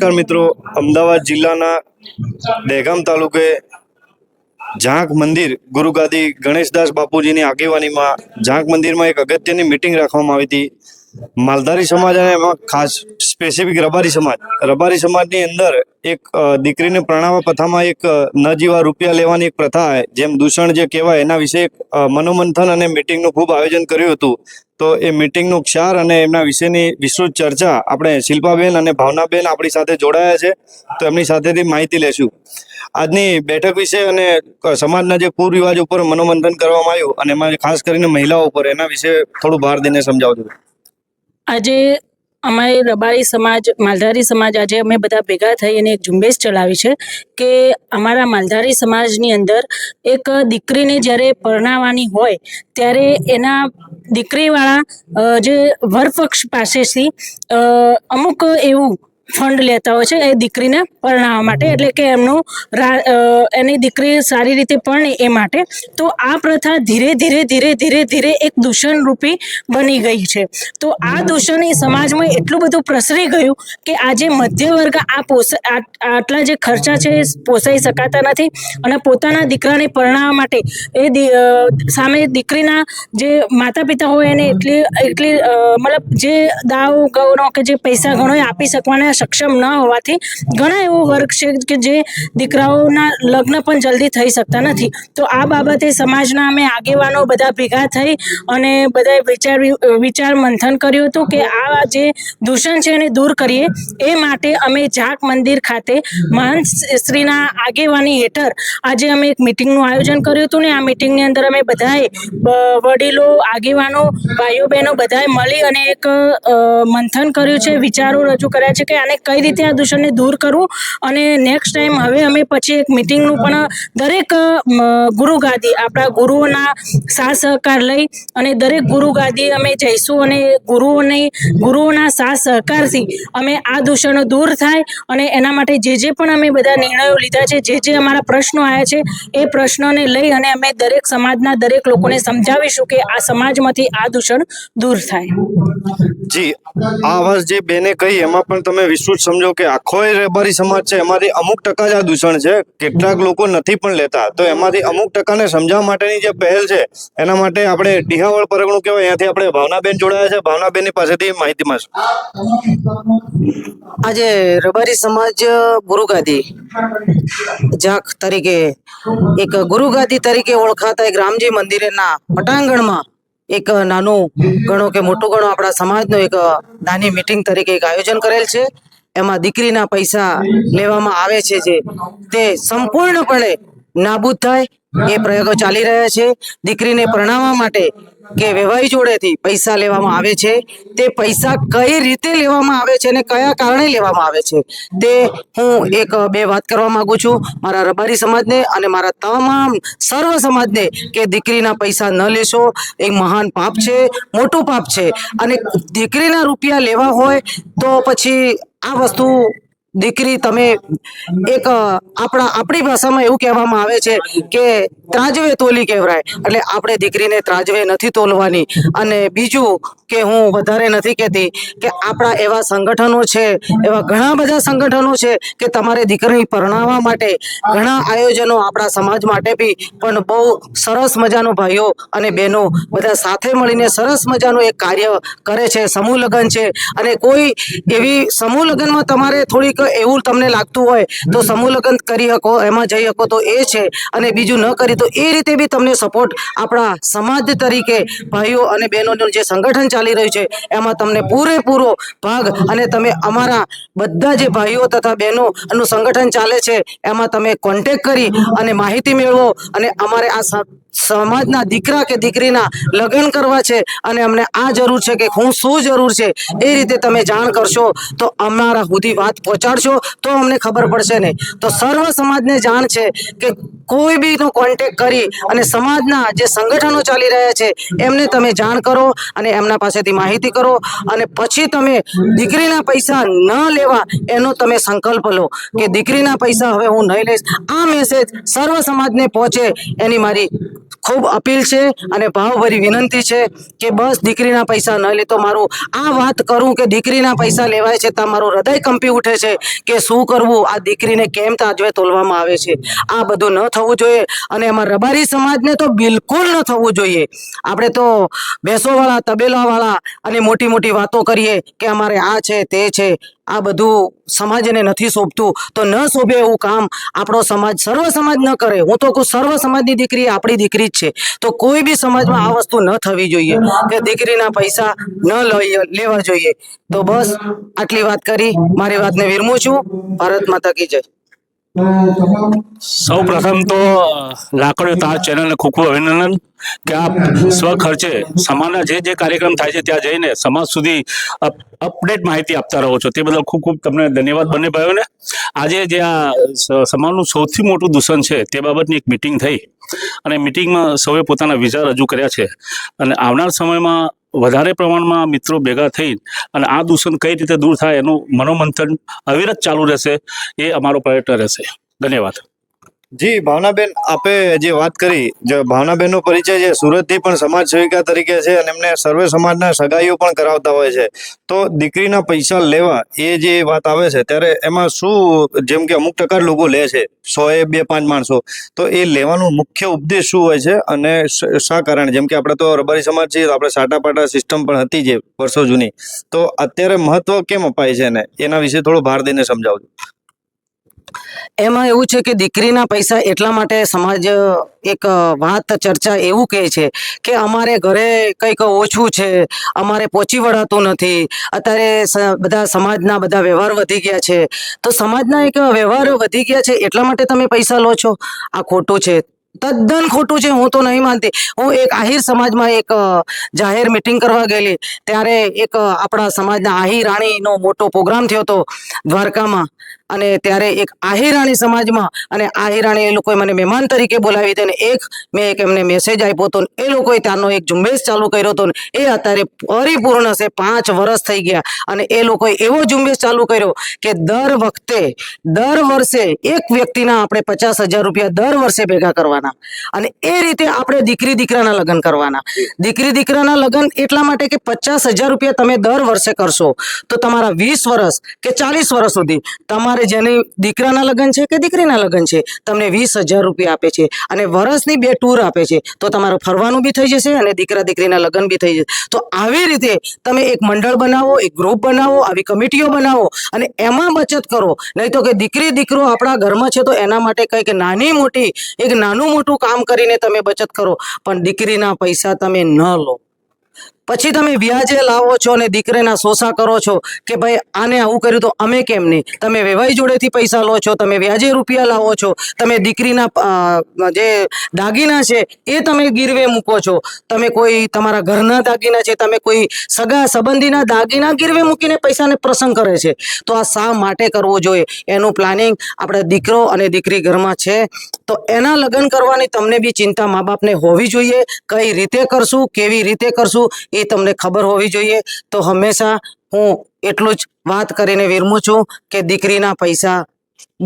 નમસ્કાર મિત્રો. અમદાવાદ જિલ્લાના દહેગામ તાલુકે ઝાંક મંદિર ગુરુગાદી ગણેશદાસ બાપુજીની આગેવાનીમાં ઝાંક મંદિરમાં એક અગત્યની મિટિંગ રાખવામાં આવી હતી. માલધારી સમાજ અને એમાં ખાસ સ્પેસિફિક રબારી સમાજ. રબારી સમાજની અંદર એક દીકરીને પ્રણાવા પ્રથામાં એક ન જીવા રૂપિયા લેવાની એક પ્રથા જેમ દૂષણ જે કહેવાય એના વિશે એક મનોમંથન અને મિટિંગનું ખૂબ આયોજન કર્યું હતું. તો એ મિટિંગનું ક્ષાર અને એમના વિશેની વિસ્તૃત ચર્ચા આપણે શિલ્પાબેન અને ભાવનાબેન આપણી સાથે જોડાયા છે. તો એમની સાથેથી માહિતી લેશું. આજની બેઠક વિશે અને સમાજના જે કુરિવાજ ઉપર મનોમંથન કરવામાં આવ્યું અને એમાં ખાસ કરીને મહિલાઓ ઉપર, એના વિશે થોડું ભાર દઈને સમજાવજો. આજે અમારે રબારી સમાજ, માલધારી સમાજ આજે અમે બધા ભેગા થઈ અને એક ઝુંબેશ ચલાવી છે કે અમારા માલધારી સમાજની અંદર એક દીકરીને જ્યારે પરણાવવાની હોય, ત્યારે એના દીકરીવાળા જે વરપક્ષ પાસેથી અમુક એવું ફંડ લેતા હોય છે એ દીકરીને પરણાવવા માટે. એટલે કે એમનું એની દીકરી સારી રીતે પરણે એ માટે. તો આ પ્રથા ધીરે ધીરે ધીરે ધીરે ધીરે એક દૂષણરૂપી બની ગઈ છે. તો આ દૂષણ એ સમાજમાં એટલું બધું પ્રસરી ગયું કે આજે મધ્ય વર્ગ આ પોસા આટલા જે ખર્ચા છે એ પોસાઈ શકાતા નથી અને પોતાના દીકરાને પરણાવવા માટે એ સામે દીકરીના જે માતા પિતા હોય એને એટલી એટલી મતલબ જે દાવ ગૌનો કે જે પૈસા ઘણો આપી શકવાના સક્ષમ ન હોવાથી ઘણા એવો વર્ગ છે કે જે દીકરાઓના લગ્ન પણ જલ્દી થઈ શકતા નથી. તો આ બાબતે સમાજના અમે આગેવાનો બધા ભેગા થઈ અને બધાએ વિચાર વિચાર મંથન કર્યું હતું કે આ જે દૂષણ છે એને દૂર કરીએ. એ માટે અમે ઝાક મંદિર ખાતે મહંત શ્રીના આગેવાની હેઠળ આજે અમે એક મિટિંગનું આયોજન કર્યું હતું ને આ મિટિંગની અંદર અમે બધાએ વડીલો, આગેવાનો, ભાઈઓ, બહેનો બધાએ મળી અને એક મંથન કર્યું છે, વિચારો રજૂ કર્યા છે કે આને કઈ રીતે આ દૂષણને દૂર કરવું અને નેક્સ્ટ ટાઈમ હવે અમે પછી એક મિટિંગનું પણ દરેક ગુરુ ગાદી, આપણા ગુરુઓના સાથ સહકાર લઈ અને દરેક ગુરુ ગાદી અમે જઈશું અને ગુરુઓને, ગુરુઓના સાથ સહકારથી અમે આ દૂષણો દૂર થાય અને એના માટે જે જે પણ અમે બધા નિર્ણયો લીધા છે, જે જે અમારા પ્રશ્નો આવ્યા છે, એ પ્રશ્નોને લઈ અને અમે દરેક સમાજના દરેક લોકોને સમજાવીશું કે આ સમાજમાંથી આ દૂષણ દૂર થાય. જી, આ વાત જે બેને કહી, એમાં પણ તમે વિસ્તૃત સમજો કે આખો એ રબારી સમાજ છે, એમાંથી અમુક ટકા જ આ દૂષણ છે. કેટલાક લોકો નથી પણ લેતા. તો એમાંથી અમુક ટકાને સમજાવવા માટેની જે પહેલ છે, એના માટે આપણે ડિહાવળ પરગણું કહેવાય અહીંયાથી આપણે ભાવનાબેન જોડાયા છે. ભાવનાબેનની પાસેથી માહિતી મળશે. આજે રબારી સમાજ ગુરુગાદી જાખ તરીકે, એક ગુરુગાદી તરીકે ઓળખાતા એક રામજી મંદિરના પટાંગણમાં એક નાનું ગણો કે મોટું ગણો આપણા સમાજનું એક નાની મીટિંગ તરીકે એક આયોજન કરેલ છે. એમાં દીકરીના પૈસા લેવામાં આવે છે જે તે સંપૂર્ણપણે નાબૂદ થાય એ પ્રયોગો ચાલી રહ્યા છે. દીકરીને પરણાવવા માટે કે વેવાઈ જોડેથી પૈસા લેવામાં આવે છે. તે પૈસા કઈ રીતે લેવામાં આવે છે અને કયા કારણે લેવામાં આવે છે? તે હું એક, બે વાત કરવા માંગુ છું. મારા રબારી સમાજને અને મારા તમામ સર્વ સમાજને કે દીકરીના પૈસા ન લેશો. એક મહાન પાપ છે, મોટું પાપ છે. અને દીકરીના રૂપિયા લેવા હોય તો પછી આ વસ્તુ દીકરી તમે એક આપણા, આપણી ભાષામાં એવું કહેવામાં આવે છે કે ત્રાજવે તોલી કહેવાય. એટલે આપણે દીકરીને ત્રાજવે નથી તોલવાની. અને બીજું કે હું વધારે નથી કહેતી કે આપણા એવા સંગઠનો છે, એવા ઘણા બધા સંગઠનો છે કે તમારે દીકરી પરણાવવા માટે, ઘણા આયોજનો આપણા સમાજ માટે બી પણ બહુ સરસ મજાનો ભાઈઓ અને બહેનો બધા સાથે મળીને સરસ મજાનું એક કાર્ય કરે છે, સમૂહ લગ્ન છે. અને કોઈ એવી સમૂહ લગ્નમાં તમારે થોડીક એવું તમને લાગતું હોય તો સમૂહ લગ્ન કરી શકો એમાં જઈ શકો તો એ છે. અને બીજું ન કરી તો એ રીતે બી તમને સપોર્ટ આપણા સમાજ તરીકે ભાઈઓ અને બહેનોનું જે સંગઠન ચાલી રહ્યું છે એમાં તમને પૂરેપૂરો ભાગ અને તમે અમારા બધા જે ભાઈઓ તથા બહેનો નું સંગઠન ચાલે છે એમાં તમે કોન્ટેક કરી અને માહિતી મેળવો અને અમારે આ સમાજના દીકરા કે દીકરીના લગ્ન કરવા છે અને અમને આ જરૂર છે કે હું શું જરૂર છે એ રીતે તમે જાણ કરશો તો અમારા સુધી વાત પહોંચાડશો તો અમને ખબર પડશે નહીં. તો સર્વ સમાજને જાણ છે કે કોઈ બીનો કોન્ટેક કરી અને સમાજના જે સંગઠનો ચાલી રહ્યા છે, એમને તમે જાણ કરો અને એમના પાસેથી માહિતી કરો અને પછી તમે દીકરીના પૈસા ન લેવા એનો તમે સંકલ્પ લો કે દીકરીના પૈસા હવે હું નહીં લઈશ. આ મેસેજ સર્વ સમાજને પહોંચે એની મારી ખૂબ અપીલ છે અને ભાવભરી વિનંતી છે કે બસ દીકરીના પૈસા ન લે. તો મારું આ વાત કરું કે દીકરીના પૈસા લેવાય છે તો મારું હૃદય કંપી ઉઠે છે કે શું કરવું, આ દીકરીને કેમ તાજવે તોલવામાં આવે છે? આ બધું ન થવું જોઈએ અને એમાં રબારી સમાજને તો બિલકુલ ન થવું જોઈએ. આપણે તો ભેંસોવાળા તબેલાવાળા અને મોટી મોટી વાતો કરીએ કે અમારે આ છે, તે છે, આ બધું સમાજને નથી શોભતું તો ન શોભે એવું કામ આપણો સમાજ સર્વ સમાજ ન કરે. હું તો કહું સર્વ સમાજની દીકરી આપણી દીકરી જ છે. તો કોઈ બી સમાજમાં આ વસ્તુ ન થવી જોઈએ કે દીકરીના પૈસા ન લઈ- લેવા જોઈએ. તો બસ આટલી વાત કરી. મારી વાતને વિરમું છું. ભારત માતા કી જય. સૌ પ્રથમ તો લાકડીઓ તાર ચેનલને ખૂબ ખૂબ અભિનંદન. કે આપ સ્વ ખર્ચે સમાજના જે જે કાર્યક્રમ થાય છે ત્યાં જઈને સમાજ સુધી અપડેટ માહિતી આપતા રહો છો. તે બદલ ખૂબ ખૂબ તમને ધન્યવાદ બંને ભાઈઓને. આજે જે આ સમાજનું સૌથી મોટું દૂષણ છે તે બાબતની એક મિટિંગ થઈ અને મિટિંગમાં સૌએ પોતાના વિચાર રજૂ કર્યા છે. અને આવનાર સમયમાં વધારે પ્રમાણમાં મિત્રો ભેગા થઈ અને આ દૂષણ કઈ રીતે દૂર થાય એનું મનોમંથન અવિરત ચાલુ રહેશે એ અમારો પ્રયત્ન રહેશે. ધન્યવાદ. જી, ભાવનાબેન, આપે જે વાત કરી, જે ભાવનાબેનનો પરિચય છે, સુરતથી પણ સમાજ સેવિકા તરીકે છે અને એમને સર્વે સમાજના સગાઈઓ પણ કરાવતા હોય છે. તો દીકરીના પૈસા લેવા, એ જે વાત આવે છે, ત્યારે એમાં શું, જેમ કે અમુક ટકા લોકો લે છે સો એ બે પાંચ માણસો. તો એ લેવાનો મુખ્ય ઉપદેશ શું હોય છે અને શા કારણે? જેમ કે આપણે તો રબારી સમાજ છીએ, તો આપણે સાટા પાટા સિસ્ટમ પણ હતી જે વર્ષો જૂની. તો અત્યારે મહત્વ કેમ અપાય છે એને? એના વિશે થોડો ભાર દઈને સમજાવજો. એમાં એવું છે કે દીકરીના પૈસા એટલા માટે સમાજ એક વાત, ચર્ચા એવું કહે છે કે અમારે ઘરે કંઈક ઓછું છે, અમારે પહોંચી વળાતું નથી, અત્યારે બધા સમાજના બધા વ્યવહાર વધી ગયા છે. તો સમાજના એક વ્યવહાર વધી ગયા છે એટલા માટે તમે પૈસા લો છો? આ ખોટું છે. તદ્દન ખોટું છે, હું તો નહીં માનતી. હું એક આહિર સમાજમાં એક જાહેર મિટિંગ કરવા ગયેલી. ત્યારે એક આપણા સમાજના આહિર રાણીનો મોટો પ્રોગ્રામ થયો હતો દ્વારકામાં. અને ત્યારે એક આહિરાણી સમાજમાં અને આહિરાણી એ લોકોએ મને મહેમાન તરીકે બોલાવી હતી અને એક મેં એક એમને મેસેજ આપ્યો હતો એ લોકોએ ત્યારનો એક ઝુંબેશ ચાલુ કર્યો હતો એ અત્યારે પરિપૂર્ણ છે, પાંચ વર્ષ થઈ ગયા અને એ લોકોએ એવો ઝુંબેશ ચાલુ કર્યો કે દર વખતે, દર વર્ષે એક વ્યક્તિના આપણે પચાસ હજાર રૂપિયા દર વર્ષે ભેગા કરવાના અને એ રીતે આપણે દીકરી દીકરાના લગ્ન કરવાના. દીકરી દીકરાના લગ્ન એટલા માટે કે પચાસ હજાર રૂપિયા તમે દર વર્ષે કરશો તો તમારા વીસ વર્ષ કે ચાલીસ વર્ષ સુધી તમારે જેની દીકરાના લગ્ન છે કે દીકરીના લગ્ન છે, તમને વીસ હજાર રૂપિયા આપે છે અને વર્ષની બે ટૂર આપે છે, તો તમારું ફરવાનું બી થઈ જશે અને દીકરા દીકરીના લગ્ન બી થઈ જશે. તો આવી રીતે તમે એક મંડળ બનાવો, એક ગ્રુપ બનાવો, આવી કમિટીઓ બનાવો અને એમાં બચત કરો. નહીં તો કે દીકરી દીકરો આપણા ઘરમાં છે તો એના માટે કંઈક નાની મોટી, એક નાનું મોટું કામ કરીને તમે બચત કરો. પણ દીકરીના પૈસા તમે ન લો. પછી તમે વ્યાજે લાવો છો અને દીકરીના શોષા કરો છો કે ભાઈ આને આવું કર્યું તો અમે કેમ નહીં? તમે વેવાઈ જોડેથી પૈસા લો છો, તમે વ્યાજે રૂપિયા લાવો છો, તમે દીકરીના જે દાગીના છે એ તમે ગીરવે મૂકો છો. તમે કોઈ તમારા ઘરના દાગીના છે, તમે કોઈ સગા સંબંધીના દાગીના ગીરવે મૂકીને પૈસાને પ્રસંગ કરે છે. તો આ શા માટે કરવું જોઈએ? એનું પ્લાનિંગ આપણે દીકરો અને દીકરી ઘરમાં છે. તો એના લગ્ન કરવાની તમને બી ચિંતા મા બાપને હોવી જોઈએ. કઈ રીતે કરશું, કેવી રીતે કરશું એ તમને ખબર હોવી જોઈએ. તો હંમેશા હું એટલું જ વાત કરીને વિરમું છું કે દીકરીના પૈસા,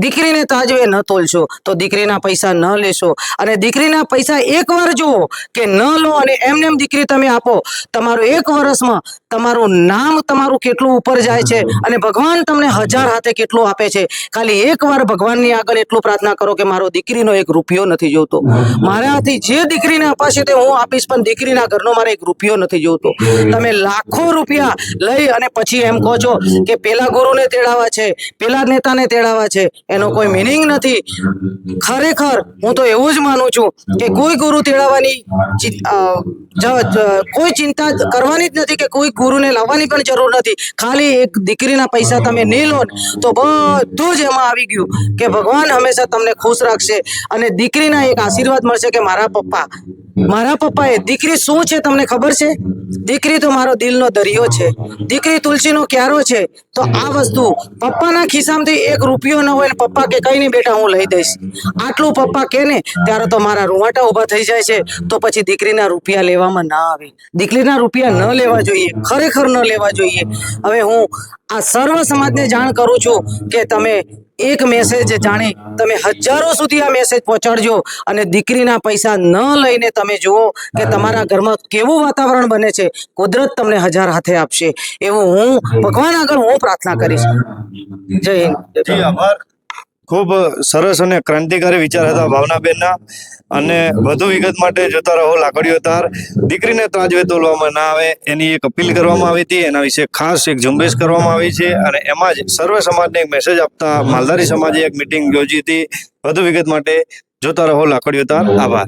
દીકરીને તાજવે ન તોલશો, તો દીકરીના પૈસા ન લેશો. અને દીકરીના પૈસા એકવાર જુઓ કે ન લો અને એમને એમ દીકરી તમે આપો. તમારું એક વર્ષમાં તમારું નામ તમારું કેટલું ઉપર જાય છે અને ભગવાન તમને હજાર હાથે કેટલું આપે છે. ખાલી એકવાર ભગવાનની આગળ એટલું પ્રાર્થના કરો કે મારો દીકરીનો એક રૂપિયો નથી જોતો. મારાથી જે દીકરીને અપાશે તે હું આપીશ પણ દીકરીના ઘરનો મારે એક રૂપિયો નથી જોતો. તમે લાખો રૂપિયા લઈ અને પછી એમ કહો છો કે પેલા ગુરુને તેડાવા છે પેલા નેતાને તેડાવા છે. એનો કોઈ મિનિંગ નથી. ખરેખર હું તો એવું જ માનું છું કે કોઈ ગુરુ જ- કોઈ ચિંતા કરવાની જ નથી કે કોઈ ગુરુને લાવવાની પણ જરૂર નથી. ખાલી એક દીકરીના પૈસા તમે નહીં લો તો બધું જ એમાં આવી ગયું કે ભગવાન હંમેશા તમને ખુશ રાખશે અને દીકરીના એક આશીર્વાદ મળશે કે મારા પપ્પા મારા પપ્પાએ, દીકરી શું છે તમને ખબર છે? દીકરી તો મારો દિલનો દરિયો છે. દીકરી તુલસીનો ક્યારો છે. તો આ વસ્તુ પપ્પાના ખિસ્સામાંથી એક રૂપિયો ન હોય ને પપ્પા કે કઈ નહીં બેટા, હું લઈ દઈશ. આટલું પપ્પા કે ને, ત્યારે તો મારા રૂવાટા ઊભા થઈ જાય છે. તો પછી દીકરીના રૂપિયા લેવામાં ના આવે. દીકરીના રૂપિયા ન લેવા જોઈએ. ખરેખર ન લેવા જોઈએ. હવે હું આ સર્વ સમાજને જાણ કરું છું કે તમે એક મેસેજ જાણી તમે હજારો સુધી આ મેસેજ પહોંચાડજો અને દીકરીના પૈસા ન લઈને તમે જુઓ કે તમારા ઘરમાં કેવું વાતાવરણ બને છે. કુદરત તમને હજાર હાથે આપશે. એવું હું ભગવાન આગળ હું પ્રાર્થના કરીશ. જય હિન્દ. ખૂબ સરસ અને ક્રાંતિકારી વિચાર હતા ભાવનાબેનના. અને વધુ વિગત માટે જોતા રહો લાકડીઓ તાર. દીકરીને ત્રાજવે તોલવામાં ના આવે એની એક અપીલ કરવામાં આવી હતી. એના વિશે ખાસ એક ઝુંબેશ કરવામાં આવી છે. અને એમાં જ સર્વ સમાજને એક મેસેજ આપતા માલધારી સમાજે એક મિટિંગ યોજી હતી. વધુ વિગત માટે જોતા રહો લાકડીઓ તાર. આભાર.